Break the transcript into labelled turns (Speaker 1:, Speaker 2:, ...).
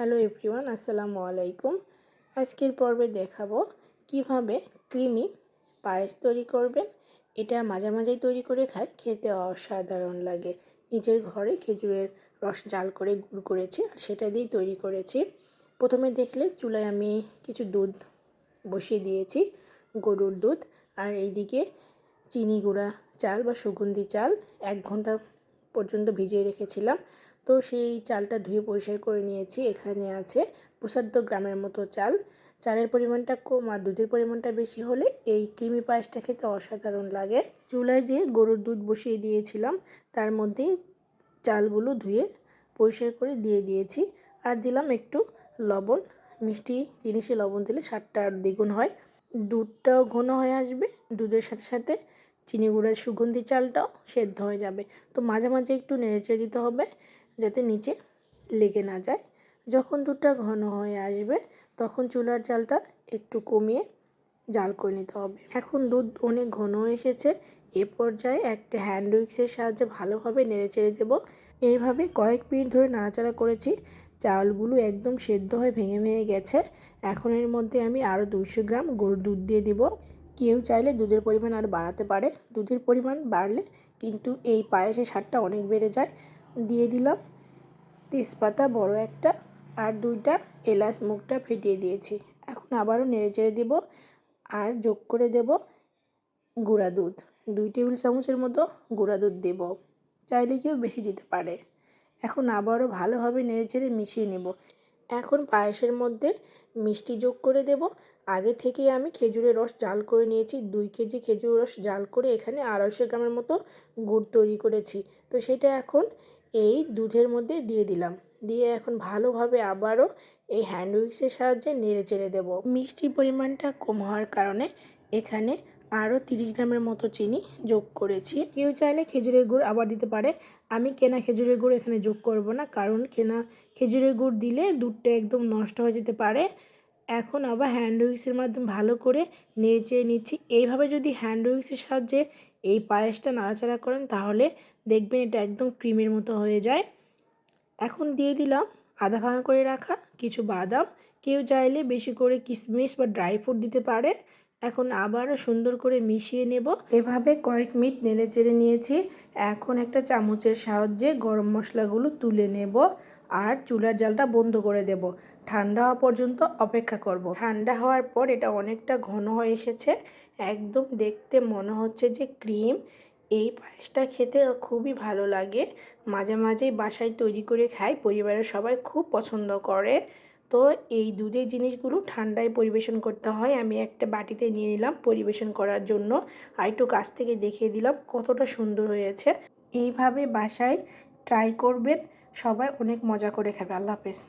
Speaker 1: Hello everyone, আসসালামু আলাইকুম। আজকের পর্বে দেখাবো কীভাবে ক্রিমি পায়েস তৈরি করবেন। এটা মাঝে মাঝেই তৈরি করে খায়, খেতে অসাধারণ লাগে। নিজের ঘরে খেজুরের রস জাল করে গুড় করেছি, আর সেটা দিয়েই তৈরি করেছি। প্রথমে দেখলে চুলায় আমি কিছু দুধ বসিয়ে দিয়েছি, গরুর দুধ, আর এইদিকে চিনি গুঁড়া চাল বা সুগন্ধি চাল এক ঘণ্টা পর্যন্ত ভিজিয়ে রেখেছিলাম। তো সেই চালটা ধুয়ে পরিষ্কার করে নিয়েছি। এখানে আছে পঁচাত্তর গ্রামের মতো চাল। চালের পরিমাণটা কম আর দুধের পরিমাণটা বেশি হলে এই ক্রিমি পায়েসটা খেতে অসাধারণ লাগে। চুলায় যে গরুর দুধ বসিয়ে দিয়েছিলাম, তার মধ্যে চালগুলো ধুয়ে পরিষ্কার করে দিয়ে দিয়েছি। আর দিলাম একটু লবণ। মিষ্টি জিনিসে লবণ দিলে স্বাদটা আর দ্বিগুণ হয়। দুধটাও ঘন হয়ে আসবে। দুধের সাথে সাথে চিনি গুঁড়ার সুগন্ধি চালটাও সেদ্ধ হয়ে যাবে। তো মাঝে মাঝে একটু নেড়েচেড়ে দিতে হবে। যাতে নিচে লেগে না যায়। যখন দুধটা ঘন হয়ে আসবে, তখন চুলার জালটা একটু কমিয়ে জাল করে নিতে হবে। এখন দুধ অনেক ঘন এসেছে, এ পর্যায়ে একটা হ্যান্ড উইক্সের সাহায্যে ভালোভাবে নেড়ে চেড়ে দেবো। এইভাবে কয়েক মিনিট ধরে নাড়াচাড়া করেছি, চালগুলো একদম সেদ্ধ হয়ে ভেঙে ভেঙে গেছে। এখন এর মধ্যে আমি আরও দুইশো গ্রাম গরুর দুধ দিয়ে দিব। কেউ চাইলে দুধের পরিমাণ আর বাড়াতে পারে। দুধের পরিমাণ বাড়লে কিন্তু এই পায়েসের স্বাদটা অনেক বেড়ে যায়। দিয়ে দিলাম। তেজপাতা বড় একটা আর দুইটা এলাচ মুখটা ফেটিয়ে দিয়েছি। এখন আবারও নেড়ে চেড়ে দেবো আর যোগ করে দেব গুঁড়া দুধ। দুই টেবিল চামচের মতো গুঁড়া দুধ দেব। চাইলে কেউ বেশি দিতে পারে। এখন আবারও ভালোভাবে নেড়ে চেড়ে মিশিয়ে নেব। এখন পায়েসের মধ্যে মিষ্টি যোগ করে দেব। আগে থেকে আমি খেজুরের রস জাল করে নিয়েছি। দুই কেজি খেজুর রস জাল করে এখানে আড়াইশো গ্রামের মতো গুড় তৈরি করেছি। তো সেটা এখন এই দুধের মধ্যে দিয়ে দিলাম। দিয়ে এখন ভালোভাবে আবারও এই হ্যান্ড উইক্সের সাহায্যে নেড়ে চেড়ে দেবো। মিষ্টির পরিমাণটা কম হওয়ার কারণে এখানে আরও তিরিশ গ্রামের মতো চিনি যোগ করেছি। কেউ চাইলে খেজুরের গুড় আবার দিতে পারে। আমি কেনা খেজুরের গুড় এখানে যোগ করব না, কারণ কেনা খেজুরের গুড় দিলে দুধটা একদম নষ্ট হয়ে যেতে পারে। এখন আবার হ্যান্ড উইক্সের মাধ্যমে ভালো করে নেড়ে নিচ্ছি। এইভাবে যদি হ্যান্ড উইক্সের সাহায্যে এই পায়েসটা নাড়াচাড়া করেন, তাহলে দেখবেন এটা একদম ক্রিমের মতো হয়ে যায়। এখন দিয়ে দিলাম আধা ভাঙা করে রাখা কিছু বাদাম। কেউ চাইলে বেশি করে কিশমিশ বা ড্রাই ফ্রুট দিতে পারে। এখন আবারও সুন্দর করে মিশিয়ে নেব। এভাবে কয়েক মিনিট নেড়ে চেড়ে নিয়েছি। এখন একটা চামচের সাহায্যে গরম মশলাগুলো তুলে নেব। আর চুলার জালটা বন্ধ করে দেব। ঠান্ডা হওয়া পর্যন্ত অপেক্ষা করব। ঠান্ডা হওয়ার পর এটা অনেকটা ঘন হয়ে এসেছে। একদম দেখতে মনে হচ্ছে যে ক্রিম। এই পায়েসটা খেতে খুবই ভালো লাগে। মাঝে মাঝেই বাসায় তৈরি করে খাই। পরিবারের সবাই খুব পছন্দ করে। তো এই দুধের জিনিসগুলো ঠান্ডায় পরিবেশন করতে হয়। আমি একটা বাটিতে নিয়ে নিলাম পরিবেশন করার জন্য। আর একটু কাছ থেকে দেখিয়ে দিলাম কতটা সুন্দর হয়েছে। এইভাবে বাসায় ট্রাই করবেন। সবাই অনেক মজা করে খাবে। আল্লাহ হাফেজ।